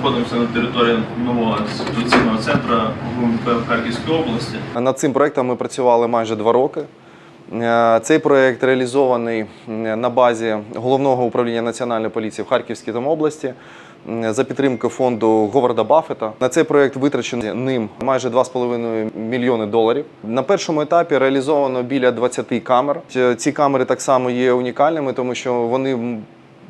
знаходимося на території нового ситуаційного центру в Харківській області. Над цим проектом ми працювали майже два роки. Е, Цей проект реалізований на базі головного управління національної поліції в Харківській там області за підтримки фонду Говарда Баффета. На цей проект витрачено ним майже 2,5 мільйони доларів. На першому етапі реалізовано біля 20 камер. Ці камери так само є унікальними, тому що вони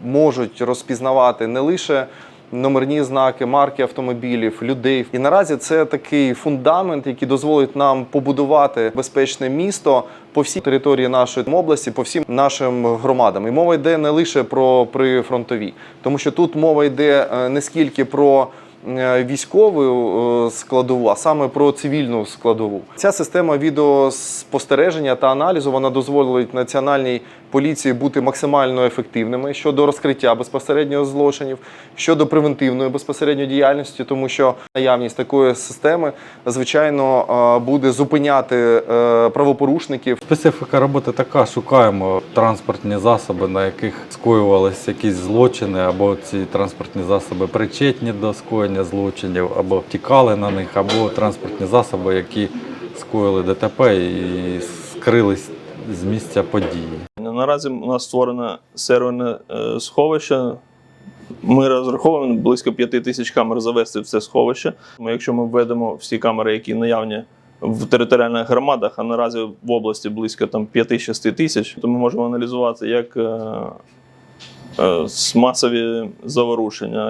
можуть розпізнавати не лише номерні знаки, марки автомобілів, людей. І наразі це такий фундамент, який дозволить нам побудувати безпечне місто по всій території нашої області, по всім нашим громадам. І мова йде не лише про прифронтові, тому що тут мова йде е, не скільки про військову е, складову, а саме про цивільну складову. Ця система відеоспостереження та аналізу вона дозволить національній поліції бути максимально ефективними щодо розкриття безпосередньо злочинів, щодо превентивної безпосередньо діяльності, тому що наявність такої системи звичайно е, буде зупиняти е, правопорушників Специфіка роботи така: шукаємо транспортні засоби, на яких скоювалися якісь злочини, або ці транспортні засоби причетні до скоєння злочинів, або втікали на них, або транспортні засоби, які скоїли ДТП і скрились з місця події. Наразі у нас створено серверне е, сховище. Ми розраховуємо близько 5 тисяч камер завести в це сховище. Якщо ми введемо всі камери, які наявні в територіальних громадах, а наразі в області близько там 5-6 тисяч, то ми можемо аналізувати як е, е, масові заворушення,